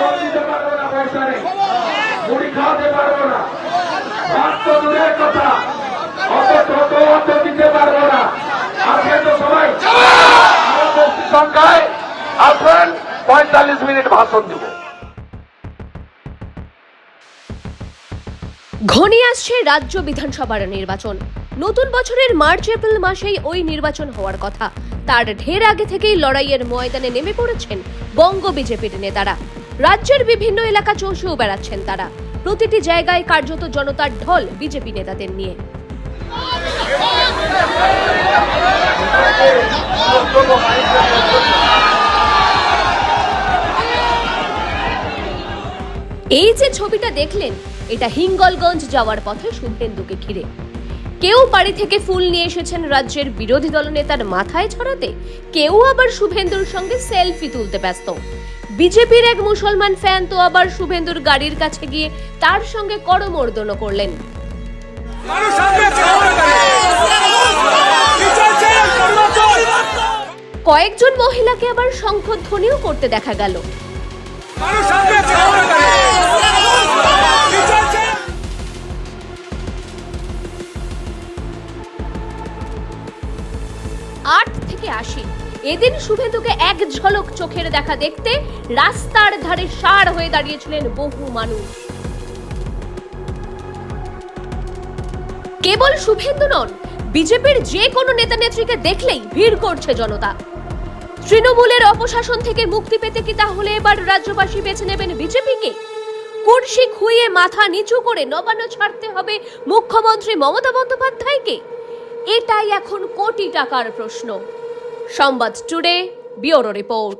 জল দিতে পারব না পয়সা নেই। মুড়ি খাওয়াতে পারব না। ভাত তো দূরের কথা। অত টোটো অত দিতে পারব না। আজকে তো সবাই সংখ্যায় আসবেন, পঁয়তাল্লিশ মিনিট ভাষণ দিব। ঘনিয়ে আসছে রাজ্য বিধানসভার নির্বাচন। নতুন বছরের মার্চ, এপ্রিল মাসেই ওই নির্বাচন হওয়ার কথা। তার ঢের আগে থেকেই লড়াইয়ের ময়দানে নেমে পড়েছেন বঙ্গ বিজেপির নেতারা। রাজ্যের বিভিন্ন এলাকা চষেও বেড়াচ্ছেন তারা। প্রতিটি জায়গায় কার্যত জনতার ঢল বিজেপি নেতাদের নিয়ে। এই যে ছবিটা দেখলেন, এটা হিঙ্গলগঞ্জ যাওয়ার পথে শুভেন্দুকে ঘিরে। কেউ বাড়ি থেকে ফুল নিয়ে এসেছেন রাজ্যের বিরোধী দলনেতার মাথায় ছড়াতে, কেউ আবার শুভেন্দুর সঙ্গে সেলফি তুলতে ব্যস্ত। বিজেপির এক মুসলমান ফ্যান তো আবার শুভেন্দুর গাড়ির কাছে গিয়ে তার সঙ্গে করমর্দনও করলেন। কয়েকজন মহিলাকে আবার শঙ্খধ্বনিও করতে দেখা গেল। আট থেকে আশি। এদিন শুভেন্দুকে এক ঝলক চোখের দেখা দেখতে রাস্তার ধারে সার হয়ে দাঁড়িয়েছিলেন বহু মানুষ। কেবল শুভেন্দু নন, বিজেপির যে কোনো নেতা নেত্রীকে দেখলেই ভিড় করছে জনতা। তৃণমূলের অপশাসন থেকে মুক্তি পেতে কি তাহলে এবার রাজ্যবাসী বেছে নেবেন বিজেপিকে? কুর্সি খুইয়ে মাথা নিচু করে নবান্ন ছাড়তে হবে মুখ্যমন্ত্রী মমতা বন্দ্যোপাধ্যায়কে? এটাই এখন কোটি টাকার প্রশ্ন। সংবাদ টুডে ব্যুরো রিপোর্ট।